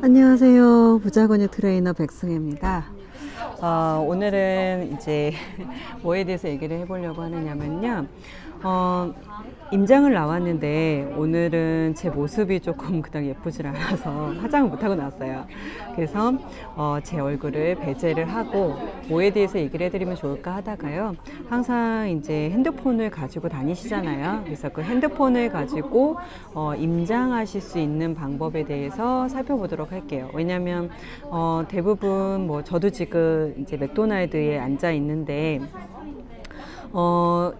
안녕하세요. 부자건의 트레이너 백승혜입니다. 어, 오늘은 이제 뭐에 대해서 얘기를 해보려고 하느냐면요. 어, 임장을 나왔는데 오늘은 제 모습이 조금 그닥 예쁘질 않아서 화장을 못하고 나왔어요. 그래서 어, 제 얼굴을 배제를 하고 뭐에 대해서 얘기를 해드리면 좋을까 하다가요. 항상 이제 핸드폰을 가지고 다니시잖아요. 그래서 그 핸드폰을 가지고 어, 임장하실 수 있는 방법에 대해서 살펴보도록 할게요. 왜냐하면 어, 대부분 뭐 저도 지금 이제 맥도날드에 앉아 있는데 어,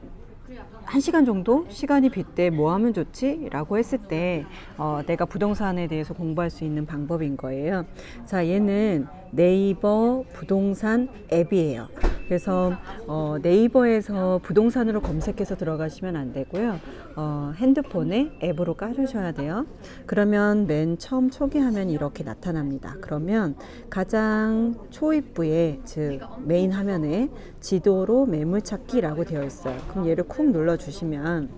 한 시간 정도 시간이 빌 때 뭐 하면 좋지? 라고 했을 때 어, 내가 부동산에 대해서 공부할 수 있는 방법인 거예요. 자, 얘는 네이버 부동산 앱이에요. 그래서 어, 네이버에서 부동산으로 검색해서 들어가시면 안 되고요. 어, 핸드폰에 앱으로 깔으셔야 돼요. 그러면 맨 처음 초기 화면이 이렇게 나타납니다. 그러면 가장 초입부에 즉 메인 화면에 지도로 매물 찾기라고 되어 있어요. 그럼 얘를 쿵 눌러 주시면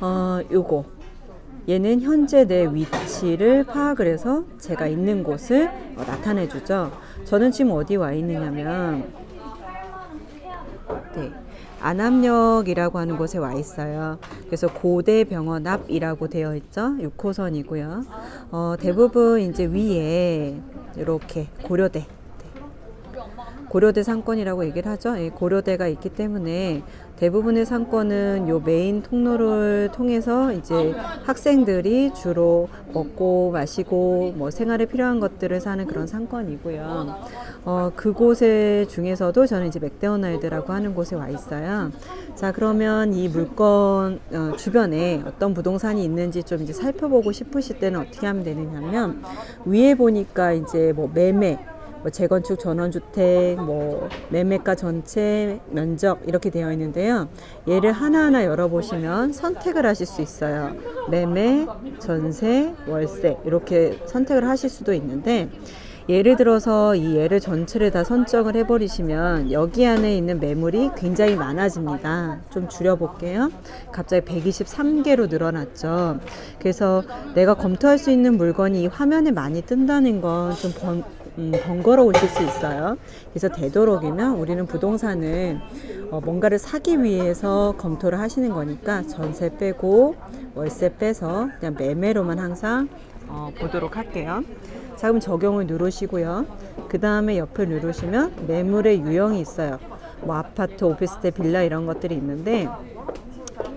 어, 요거 얘는 현재 내 위치를 파악을 해서 제가 있는 곳을 어, 나타내 주죠. 저는 지금 어디 와 있느냐면 네. 안암역이라고 하는 곳에 와 있어요. 그래서 고대병원 앞이라고 되어 있죠. 6호선이고요. 어, 대부분 이제 위에 이렇게 고려대 고려대 상권이라고 얘기를 하죠. 예, 고려대가 있기 때문에 대부분의 상권은 요 메인 통로를 통해서 이제 학생들이 주로 먹고 마시고 뭐 생활에 필요한 것들을 사는 그런 상권이고요. 어, 그곳에 중에서도 저는 이제 맥데오날드라고 하는 곳에 와 있어요. 자, 그러면 이 물건 어, 주변에 어떤 부동산이 있는지 좀 이제 살펴보고 싶으실 때는 어떻게 하면 되느냐면 위에 보니까 이제 뭐 매매 뭐 재건축 전원주택, 뭐 매매가 전체 면적 이렇게 되어 있는데요. 얘를 하나하나 열어보시면 선택을 하실 수 있어요. 매매, 전세, 월세 이렇게 선택을 하실 수도 있는데 예를 들어서 이 예를 전체를 다 선정을 해버리시면 여기 안에 있는 매물이 굉장히 많아집니다. 좀 줄여볼게요. 갑자기 123개로 늘어났죠. 그래서 내가 검토할 수 있는 물건이 이 화면에 많이 뜬다는 건 좀 음, 번거로우실 수 있어요. 그래서 되도록이면 우리는 부동산을 어, 뭔가를 사기 위해서 검토를 하시는 거니까 전세 빼고 월세 빼서 그냥 매매로만 항상 어, 보도록 할게요. 자 그럼 적용을 누르시고요. 그 다음에 옆을 누르시면 매물의 유형이 있어요. 뭐 아파트, 오피스텔, 빌라 이런 것들이 있는데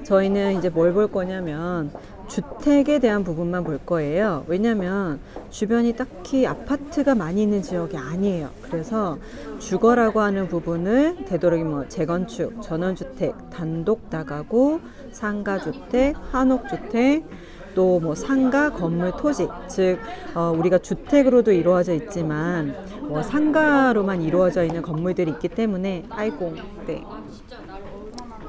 저희는 이제 뭘 볼 거냐면 주택에 대한 부분만 볼 거예요. 왜냐면 주변이 딱히 아파트가 많이 있는 지역이 아니에요. 그래서 주거라고 하는 부분을 되도록이면 뭐 재건축, 전원주택, 단독 나가고 상가주택, 한옥주택, 또 뭐 상가, 건물, 토지, 즉 어, 우리가 주택으로도 이루어져 있지만 뭐 상가로만 이루어져 있는 건물들이 있기 때문에 아이고, 네.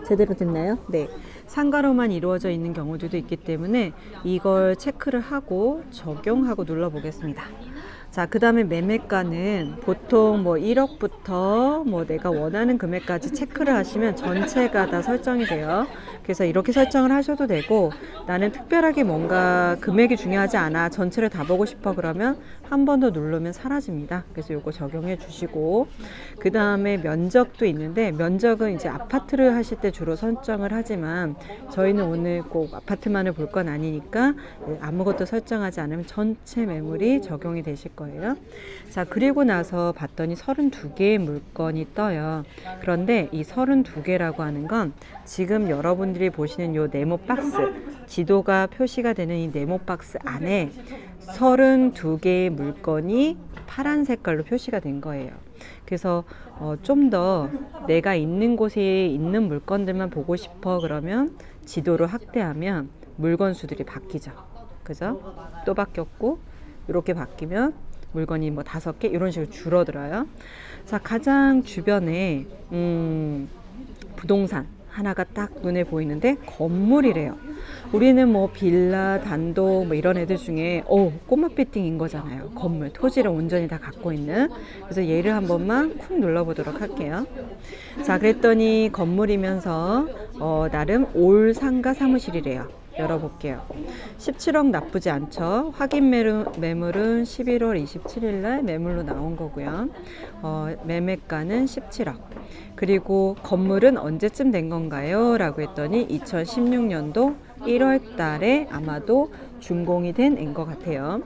제대로 됐나요? 네. 상가로만 이루어져 있는 경우들도 있기 때문에 이걸 체크를 하고 적용하고 눌러 보겠습니다. 자, 그 다음에 매매가는 보통 뭐 1억부터 뭐 내가 원하는 금액까지 체크를 하시면 전체가 다 설정이 돼요. 그래서 이렇게 설정을 하셔도 되고 나는 특별하게 뭔가 금액이 중요하지 않아 전체를 다 보고 싶어 그러면 한 번 더 누르면 사라집니다. 그래서 이거 적용해 주시고 그 다음에 면적도 있는데 면적은 이제 아파트를 하실 때 주로 설정을 하지만 저희는 오늘 꼭 아파트만을 볼 건 아니니까 아무것도 설정하지 않으면 전체 매물이 적용이 되실 거예요. 자 그리고 나서 봤더니 32개의 물건이 떠요. 그런데 이 32개라고 하는 건 지금 여러분들이 보시는 요 네모 박스 지도가 표시가 되는 이 네모 박스 안에 32개의 물건이 파란 색깔로 표시가 된 거예요. 그래서 어, 좀 더 내가 있는 곳에 있는 물건들만 보고 싶어 그러면 지도를 확대하면 물건 수들이 바뀌죠. 그죠? 또 바뀌었고 이렇게 바뀌면 물건이 뭐 다섯 개 이런 식으로 줄어들어요. 자 가장 주변에 음, 부동산 하나가 딱 눈에 보이는데 건물이래요. 우리는 뭐 빌라, 단독 뭐 이런 애들 중에 어 꼬마 빌딩인 거잖아요. 건물, 토지를 온전히 다 갖고 있는. 그래서 얘를 한 번만 쿵 눌러보도록 할게요. 자, 그랬더니 건물이면서 어, 나름 올 상가 사무실이래요. 열어볼게요. 17억 나쁘지 않죠. 확인 매물, 매물은 11월 27일 날 매물로 나온 거고요. 어, 매매가는 17억. 그리고 건물은 언제쯤 된 건가요? 라고 했더니 2016년도 1월 달에 아마도 준공이 된 인 것 같아요.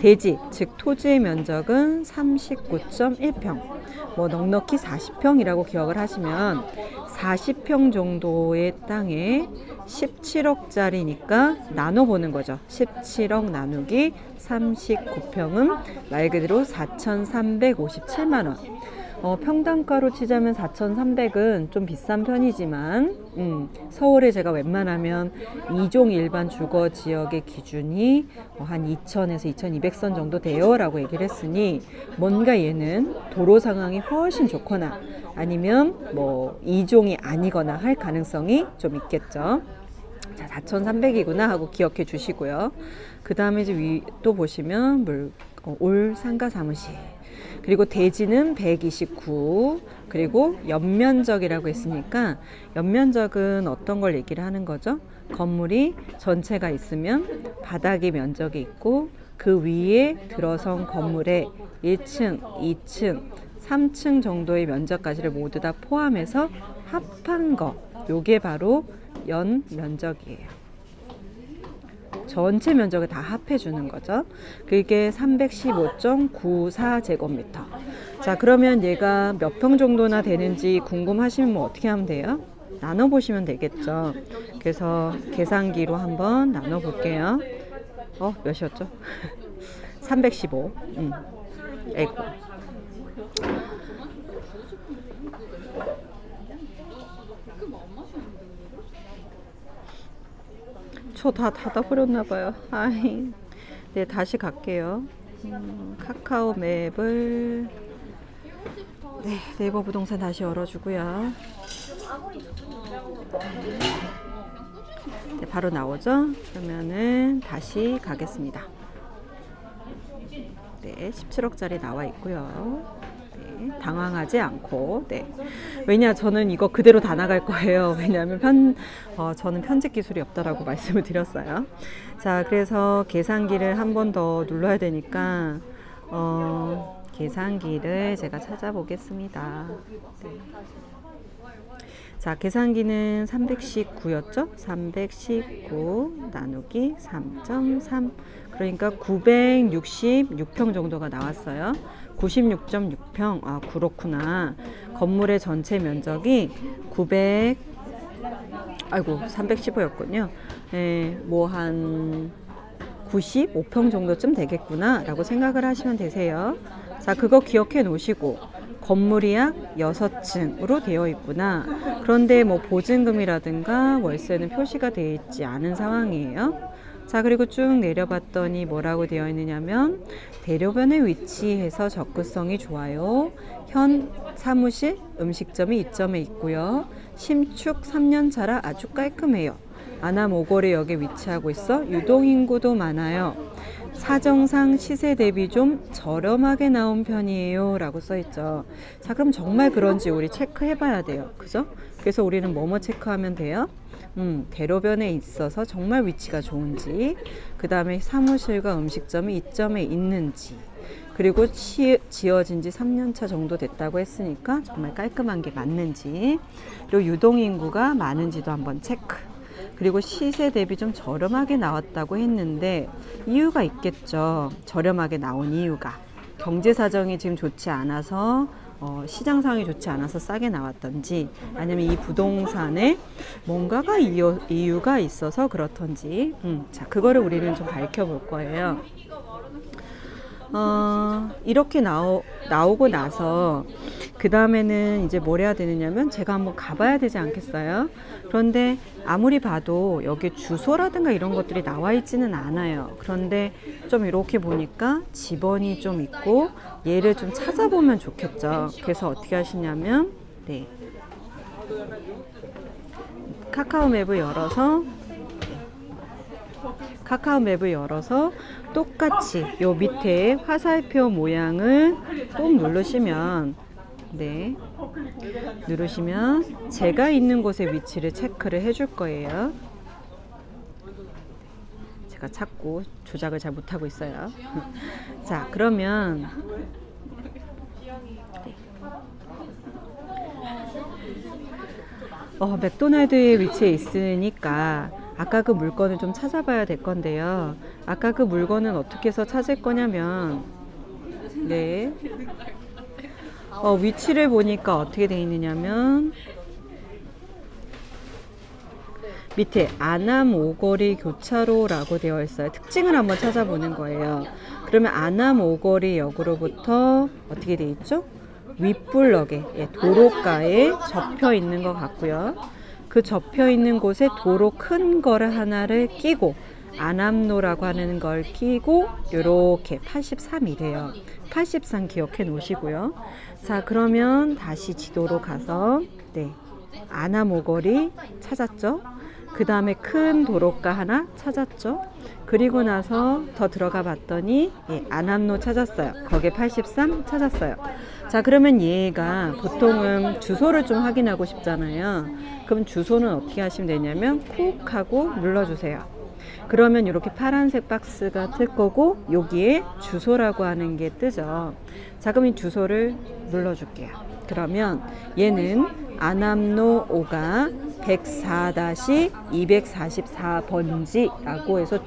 대지, 즉 토지의 면적은 39.1평. 뭐 넉넉히 40평이라고 기억을 하시면 40평 정도의 땅에 17억짜리니까 나눠보는 거죠. 17억 나누기 39평은 말 그대로 4,357만원. 어, 평당가로 치자면 4,300은 좀 비싼 편이지만 음, 서울에 제가 웬만하면 2종 일반 주거 지역의 기준이 어, 한 2,000에서 2,200선 정도 돼요 라고 얘기를 했으니 뭔가 얘는 도로 상황이 훨씬 좋거나 아니면 뭐 2종이 아니거나 할 가능성이 좀 있겠죠. 자, 4,300이구나 하고 기억해 주시고요. 그 다음에 이제 위 또 보시면 물, 어, 올 상가 사무실. 그리고 대지는 129 그리고 연면적이라고 했으니까 연면적은 어떤 걸 얘기를 하는 거죠? 건물이 전체가 있으면 바닥의 면적이 있고 그 위에 들어선 건물의 1층, 2층, 3층 정도의 면적까지를 모두 다 포함해서 합한 거 요게 바로 연 면적이에요. 전체 면적을 다 합해 주는 거죠. 그게 315.94제곱미터. 자, 그러면 얘가 몇 평 정도나 되는지 궁금하시면 뭐 어떻게 하면 돼요? 나눠 보시면 되겠죠. 그래서 계산기로 한번 나눠 볼게요. 어, 몇이었죠? 315. 음. 에고. 저 다 닫아버렸나 봐요. 아이. 네, 다시 갈게요. 음, 카카오 맵을 네, 네이버 부동산 다시 열어주고요. 네, 바로 나오죠? 그러면은 다시 가겠습니다. 네, 17억짜리 나와 있고요. 네, 당황하지 않고 네. 왜냐 저는 이거 그대로 다 나갈 거예요. 왜냐하면 편 어, 저는 편집 기술이 없다라고 말씀을 드렸어요. 자 그래서 계산기를 한 번 더 눌러야 되니까 어, 계산기를 제가 찾아보겠습니다. 네. 자, 계산기는 319였죠? 319 나누기 3.3 그러니까 966평 정도가 나왔어요. 96.6평. 아, 그렇구나. 건물의 전체 면적이 900 아이고, 315였군요. 예, 뭐한 95평 정도쯤 되겠구나 라고 생각을 하시면 되세요. 자, 그거 기억해 놓으시고 건물이 약 6층으로 되어 있구나. 그런데 뭐 보증금이라든가 월세는 표시가 되어 있지 않은 상황이에요. 자, 그리고 쭉 내려봤더니 뭐라고 되어 있느냐면 대로변에 위치해서 접근성이 좋아요. 현 사무실 음식점이 이점에 있고요. 심축 3년 차라 아주 깔끔해요. 아남 오거리역에 위치하고 있어 유동인구도 많아요. 사정상 시세 대비 좀 저렴하게 나온 편이에요. 라고 써있죠. 자, 그럼 정말 그런지 우리 체크해 봐야 돼요. 그죠? 그래서 우리는 뭐뭐 체크하면 돼요? 음, 대로변에 있어서 정말 위치가 좋은지, 그 다음에 사무실과 음식점이 이점에 있는지, 그리고 치, 지어진 지 3년차 정도 됐다고 했으니까 정말 깔끔한 게 맞는지, 그리고 유동인구가 많은지도 한번 체크. 그리고 시세 대비 좀 저렴하게 나왔다고 했는데 이유가 있겠죠. 저렴하게 나온 이유가 경제 사정이 지금 좋지 않아서 어, 시장 상황이 좋지 않아서 싸게 나왔던지 아니면 이 부동산에 뭔가가 이유, 이유가 있어서 그렇던지 음, 자 그거를 우리는 좀 밝혀볼 거예요. 어, 이렇게 나오, 나오고 나서 그 다음에는 이제 뭘 해야 되느냐면 제가 한번 가봐야 되지 않겠어요? 그런데 아무리 봐도 여기 주소라든가 이런 것들이 나와 있지는 않아요. 그런데 좀 이렇게 보니까 집원이 좀 있고 얘를 좀 찾아보면 좋겠죠. 그래서 어떻게 하시냐면 네. 카카오 맵을 열어서 카카오 맵을 열어서 똑같이 요 밑에 화살표 모양을 꼭 누르시면 네 누르시면 제가 있는 곳의 위치를 체크를 해줄 거예요 제가 찾고 조작을 잘 못하고 있어요. 자, 그러면 어, 맥도날드의 위치에 있으니까 아까 그 물건을 좀 찾아봐야 될 건데요. 아까 그 물건은 어떻게 해서 찾을 거냐면 네. 어, 위치를 보니까 어떻게 돼 있느냐면 밑에 아남 오거리 교차로라고 되어 있어요. 특징을 한번 찾아보는 거예요. 그러면 아남 오거리 역으로부터 어떻게 돼 있죠? 윗블럭에 예, 도로가에 접혀 있는 것 같고요. 그 접혀 있는 곳에 도로 큰 거를 하나를 끼고 안암로라고 하는 걸 끼고 이렇게 83이래요. 83 기억해 놓으시고요. 자 그러면 다시 지도로 가서 네 아나모거리 찾았죠. 그 다음에 큰 도로가 하나 찾았죠. 그리고 나서 더 들어가 봤더니 예, 안암로 찾았어요. 거기에 83 찾았어요. 자 그러면 얘가 보통은 주소를 좀 확인하고 싶잖아요. 그럼 주소는 어떻게 하시면 되냐면 콕 하고 눌러주세요. 그러면 이렇게 파란색 박스가 뜰 거고 여기에 주소라고 하는 게 뜨죠. 자 그럼 이 주소를 눌러 줄게요. 그러면 얘는 안암로 5가 104-244번지라고 해서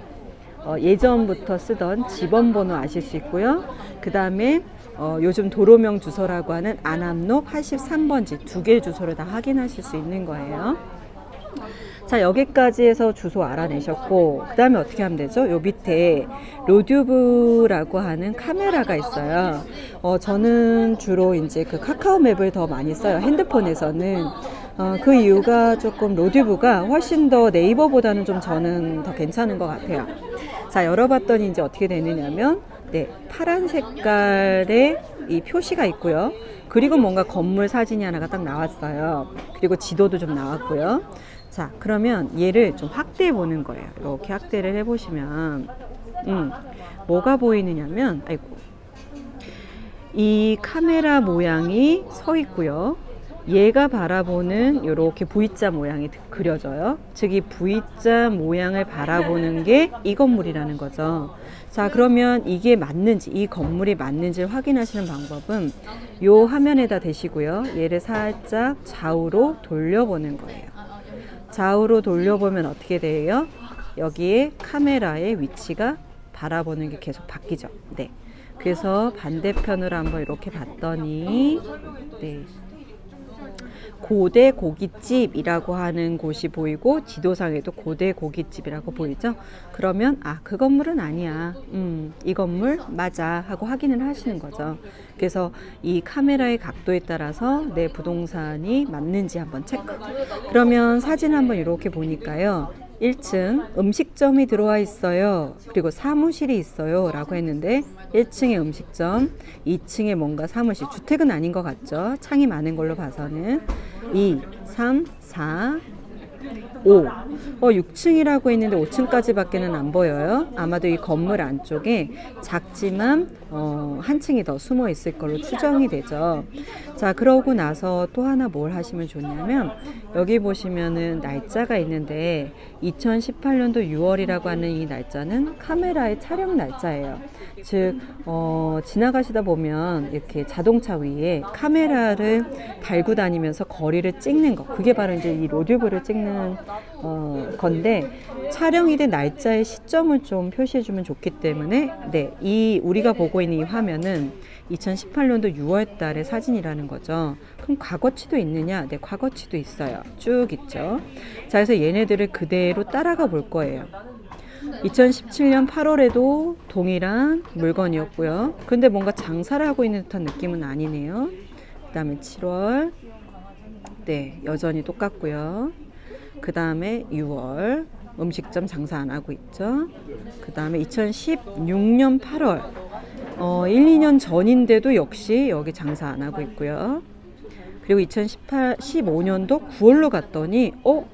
어, 예전부터 쓰던 집원번호 아실 수 있고요. 그 다음에 어, 요즘 도로명 주소라고 하는 안암로 83번지 두 개의 주소를 다 확인하실 수 있는 거예요. 자 여기까지 해서 주소 알아내셨고 그 다음에 어떻게 하면 되죠? 요 밑에 로듀브라고 하는 카메라가 있어요. 어, 저는 주로 이제 그 카카오 맵을 더 많이 써요. 핸드폰에서는. 어, 그 이유가 조금 로듀브가 훨씬 더 네이버보다는 좀 저는 더 괜찮은 것 같아요. 자 열어봤더니 이제 어떻게 되느냐면 네 파란 색깔의 이 표시가 있고요. 그리고 뭔가 건물 사진이 하나가 딱 나왔어요. 그리고 지도도 좀 나왔고요. 자, 그러면 얘를 좀 확대해 보는 거예요. 이렇게 확대를 해 보시면 음, 뭐가 보이느냐면 아이고. 이 카메라 모양이 서 있고요. 얘가 바라보는 이렇게 V자 모양이 그려져요. 즉 이 V자 모양을 바라보는 게 이 건물이라는 거죠. 자 그러면 이게 맞는지 이 건물이 맞는지 확인하시는 방법은 이 화면에다 대시고요. 얘를 살짝 좌우로 돌려보는 거예요. 좌우로 돌려보면 어떻게 돼요? 여기에 카메라의 위치가 바라보는 게 계속 바뀌죠. 네. 그래서 반대편으로 한번 이렇게 봤더니 네. 고대 고깃집이라고 하는 곳이 보이고 지도상에도 고대 고깃집이라고 보이죠. 그러면 아 그 건물은 아니야. 음, 이 건물 맞아 하고 확인을 하시는 거죠. 그래서 이 카메라의 각도에 따라서 내 부동산이 맞는지 한번 체크. 그러면 사진 한번 이렇게 보니까요. 1층 음식점이 들어와 있어요. 그리고 사무실이 있어요. 라고 했는데 1층에 음식점, 2층에 뭔가 사무실, 주택은 아닌 것 같죠? 창이 많은 걸로 봐서는 2, 3, 4, 5. 어, 6층이라고 했는데 5층까지밖에는 안 보여요. 아마도 이 건물 안쪽에 작지만 어, 한 층이 더 숨어 있을 걸로 추정이 되죠. 자, 그러고 나서 또 하나 뭘 하시면 좋냐면 여기 보시면은 날짜가 있는데 2018년도 6월이라고 하는 이 날짜는 카메라의 촬영 날짜예요. 즉 어, 지나가시다 보면 이렇게 자동차 위에 카메라를 달고 다니면서 거리를 찍는 거 그게 바로 이제 이 로드뷰를 찍는 어, 건데 촬영이 된 날짜의 시점을 좀 표시해 주면 좋기 때문에 네, 이 우리가 보고 있는 이 화면은 2018년도 6월 달의 사진이라는 거죠. 그럼 과거치도 있느냐? 네, 과거치도 있어요. 쭉 있죠. 자, 그래서 얘네들을 그대로 따라가 볼 거예요. 2017년 8월에도 동일한 물건이었고요. 근데 뭔가 장사를 하고 있는 듯한 느낌은 아니네요. 그 다음에 7월. 네, 여전히 똑같고요. 그 다음에 6월. 음식점 장사 안 하고 있죠. 그 다음에 2016년 8월. 어, 1, 2년 전인데도 역시 여기 장사 안 하고 있고요. 그리고 2018, 15년도 9월로 갔더니, 어?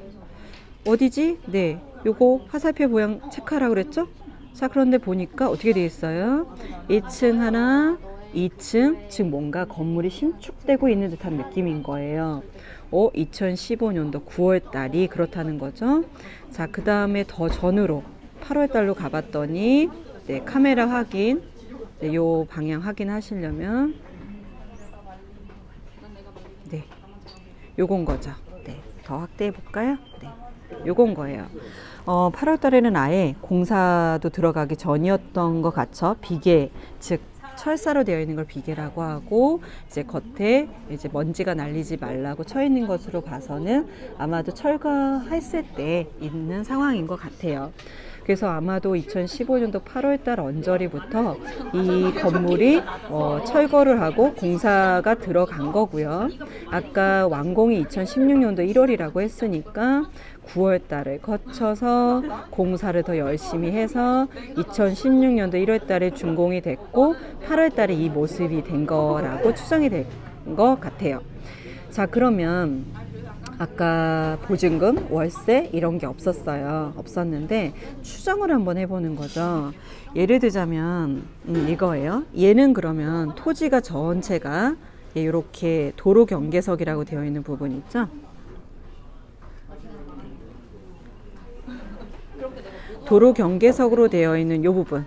어디지? 네. 요거 화살표 모양 체크하라 그랬죠? 자, 그런데 보니까 어떻게 되어 있어요? 1층 하나, 2층, 즉 뭔가 건물이 신축되고 있는 듯한 느낌인 거예요. 어, 2015년도 9월 달이 그렇다는 거죠. 자, 그 다음에 더 전으로 8월 달로 가봤더니 네, 카메라 확인, 네, 요 방향 확인하시려면 네, 요건 거죠. 네, 더 확대해 볼까요? 네, 요건 거예요. 어, 8월 달에는 아예 공사도 들어가기 전이었던 것 같죠. 비계, 즉 철사로 되어 있는 걸 비계라고 하고 이제 겉에 이제 먼지가 날리지 말라고 쳐 있는 것으로 봐서는 아마도 철거했을 때 있는 상황인 것 같아요. 그래서 아마도 2015년도 8월 달 언저리부터 이 건물이 어, 철거를 하고 공사가 들어간 거고요. 아까 완공이 2016년도 1월이라고 했으니까 9월 달을 거쳐서 공사를 더 열심히 해서 2016년도 1월 달에 준공이 됐고 8월 달에 이 모습이 된 거라고 추정이 된 것 같아요. 자, 그러면 아까 보증금, 월세 이런 게 없었어요. 없었는데 추정을 한번 해보는 거죠. 예를 들자면 음, 이거예요. 얘는 그러면 토지가 전체가 이렇게 도로 경계석이라고 되어 있는 부분 있죠. 도로 경계석으로 되어 있는 이 부분,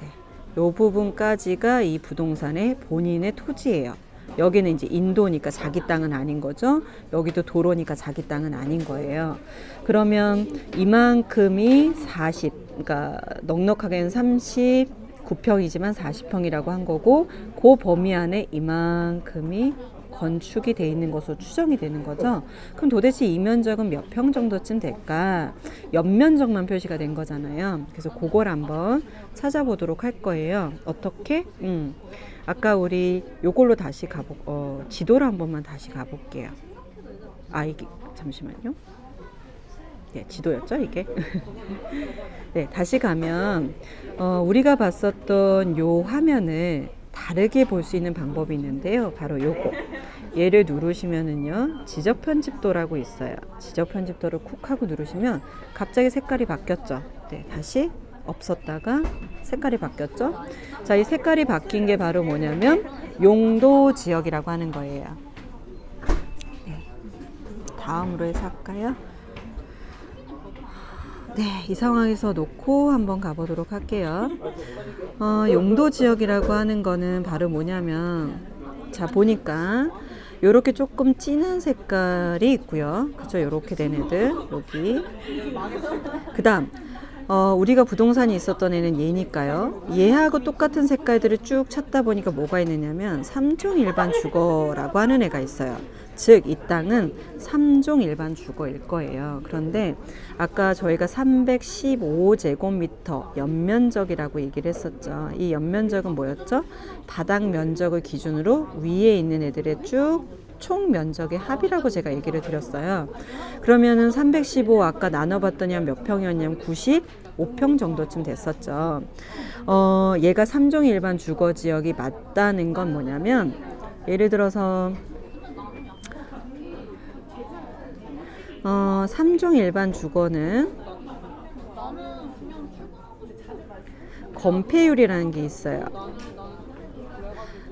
네. 이 부분까지가 이 부동산의 본인의 토지예요. 여기는 이제 인도니까 자기 땅은 아닌 거죠. 여기도 도로니까 자기 땅은 아닌 거예요. 그러면 이만큼이 40, 그러니까 넉넉하게는 39평이지만 40평이라고 한 거고, 그 범위 안에 이만큼이 건축이 돼 있는 것으로 추정이 되는 거죠. 그럼 도대체 이 면적은 몇 평 정도쯤 될까? 연면적만 표시가 된 거잖아요. 그래서 그걸 한번 찾아보도록 할 거예요. 어떻게? 음. 아까 우리 요걸로 다시 가보, 어, 지도를 한 번만 다시 가볼게요. 아, 이게, 잠시만요. 네, 지도였죠, 이게? 네, 다시 가면, 어, 우리가 봤었던 요 화면을 다르게 볼 수 있는 방법이 있는데요. 바로 요거. 얘를 누르시면은요, 지적 편집도라고 있어요. 지적 편집도를 쿡 하고 누르시면 갑자기 색깔이 바뀌었죠. 네, 다시 없었다가 색깔이 바뀌었죠. 자, 이 색깔이 바뀐 게 바로 뭐냐면 용도 지역이라고 하는 거예요. 네. 다음으로 해서 할까요? 네, 이 상황에서 놓고 한번 가보도록 할게요. 어, 용도 지역이라고 하는 거는 바로 뭐냐면, 자, 보니까, 요렇게 조금 진한 색깔이 있고요. 그죠? 요렇게 된 애들, 여기. 그 다음, 어, 우리가 부동산이 있었던 애는 얘니까요. 얘하고 똑같은 색깔들을 쭉 찾다 보니까 뭐가 있느냐면 3종 일반 주거라고 하는 애가 있어요. 즉, 이 땅은 3종 일반 주거일 거예요. 그런데 아까 저희가 315제곱미터 연면적이라고 얘기를 했었죠. 이 연면적은 뭐였죠? 바닥 면적을 기준으로 위에 있는 애들의 쭉 총 면적의 합이라고 제가 얘기를 드렸어요. 그러면은 315 아까 나눠봤더니 몇 평이었냐면 95평 정도쯤 됐었죠. 어, 얘가 3종 일반 주거 지역이 맞다는 건 뭐냐면 예를 들어서 어, 3종 일반 주거는 건폐율이라는 게 있어요.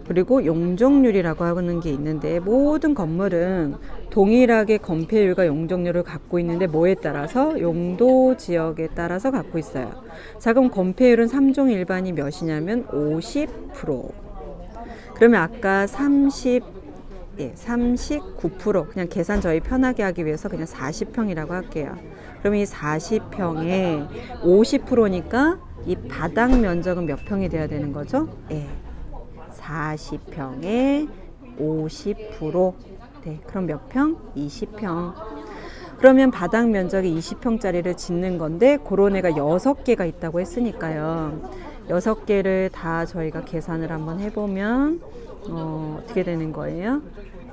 그리고 용적률이라고 하는 게 있는데 모든 건물은 동일하게 건폐율과 용적률을 갖고 있는데 뭐에 따라서 용도 지역에 따라서 갖고 있어요. 자 그럼 건폐율은 3종 일반이 몇이냐면 50% 그러면 아까 30 예, 39% 그냥 계산 저희 편하게 하기 위해서 그냥 40평이라고 할게요. 그럼 이 40평에 50%니까 이 바닥 면적은 몇 평이 돼야 되는 거죠? 예. 40평에 50%. 네, 그럼 몇 평? 20평. 그러면 바닥 면적이 20평짜리를 짓는 건데 그런 애가 6개가 있다고 했으니까요. 6개를 다 저희가 계산을 한번 해보면 어, 어떻게 되는 거예요?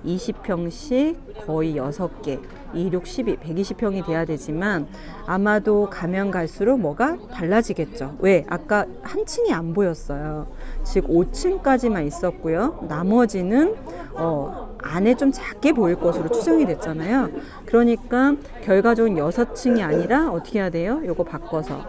20평씩 거의 6개, 2, 6, 12, 120평이 돼야 되지만 아마도 가면 갈수록 뭐가 달라지겠죠. 왜? 아까 한 층이 안 보였어요. 즉 5층까지만 있었고요. 나머지는 어, 안에 좀 작게 보일 것으로 추정이 됐잖아요. 그러니까 결과적으로 6층이 아니라 어떻게 해야 돼요? 요거 바꿔서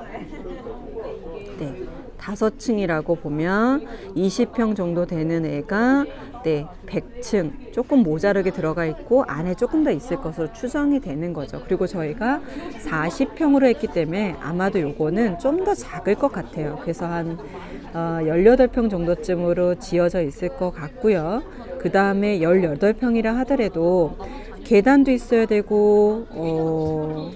네. 다섯 층이라고 보면 20평 정도 되는 애가 네, 100층 조금 모자르게 들어가 있고 안에 조금 더 있을 것으로 추정이 되는 거죠. 그리고 저희가 40평으로 했기 때문에 아마도 요거는 좀 더 작을 것 같아요. 그래서 한 어, 18평 정도쯤으로 지어져 있을 것 같고요. 그 다음에 18평이라 하더라도 계단도 있어야 되고 어,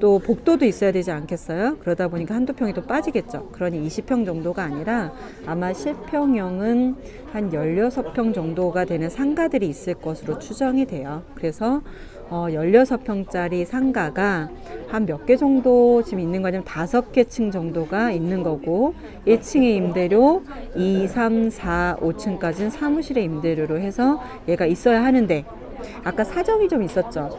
또 복도도 있어야 되지 않겠어요? 그러다 보니까 한두 평이 또 빠지겠죠. 그러니 20평 정도가 아니라 아마 실평형은 한 16평 정도가 되는 상가들이 있을 것으로 추정이 돼요. 그래서 어, 16평짜리 상가가 한 몇 개 정도 지금 있는 거냐면 다섯 개 층 정도가 있는 거고 1층의 임대료 2, 3, 4, 5층까지는 사무실의 임대료로 해서 얘가 있어야 하는데 아까 사정이 좀 있었죠.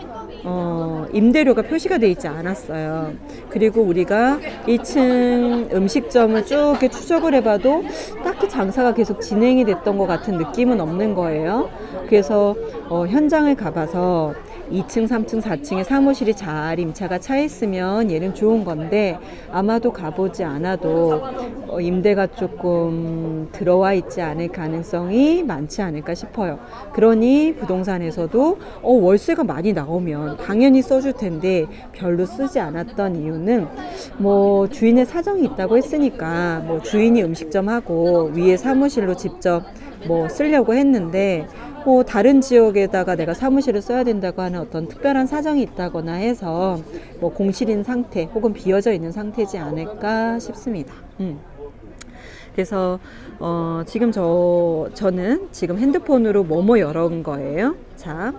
어, 임대료가 표시가 돼 있지 않았어요. 그리고 우리가 1층 음식점을 쭉 이렇게 추적을 해봐도 딱히 장사가 계속 진행이 됐던 것 같은 느낌은 없는 거예요. 그래서 어, 현장을 가봐서 2층, 3층, 4층에 사무실이 잘 임차가 차 있으면 얘는 좋은 건데 아마도 가보지 않아도 어, 임대가 조금 들어와 있지 않을 가능성이 많지 않을까 싶어요. 그러니 부동산에서도 어, 월세가 많이 나오면 당연히 써줄 텐데 별로 쓰지 않았던 이유는 뭐 주인의 사정이 있다고 했으니까 뭐 주인이 음식점 하고 위에 사무실로 직접 뭐 쓰려고 했는데 뭐 다른 지역에다가 내가 사무실을 써야 된다고 하는 어떤 특별한 사정이 있다거나 해서 뭐 공실인 상태 혹은 비어져 있는 상태지 않을까 싶습니다. 음. 그래서 어, 지금 저 저는 지금 핸드폰으로 뭐뭐 열은 거예요. 자,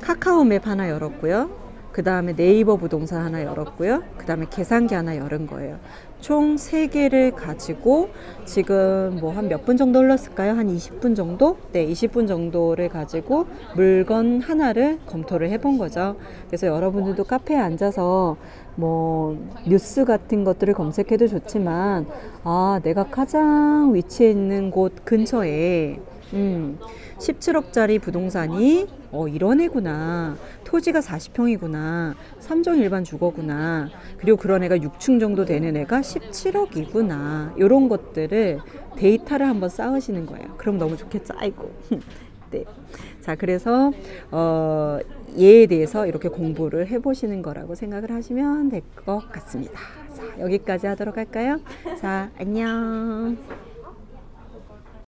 카카오맵 하나 열었고요. 그 다음에 네이버 부동산 하나 열었고요. 그 다음에 계산기 하나 열은 거예요. 총 3개를 가지고 지금 뭐 한 몇 분 정도 흘렀을까요? 한 20분 정도? 네, 20분 정도를 가지고 물건 하나를 검토를 해본 거죠. 그래서 여러분들도 카페에 앉아서 뭐 뉴스 같은 것들을 검색해도 좋지만 아, 내가 가장 위치해 있는 곳 근처에 음, 17억짜리 부동산이 어 이런 애구나. 토지가 40평이구나. 3종 일반 주거구나. 그리고 그런 애가 6층 정도 되는 애가 17억이구나. 이런 것들을 데이터를 한번 쌓으시는 거예요. 그럼 너무 좋겠죠? 아이고. 네. 자 그래서 어 얘에 대해서 이렇게 공부를 해보시는 거라고 생각을 하시면 될 것 같습니다. 자 여기까지 하도록 할까요? 자 안녕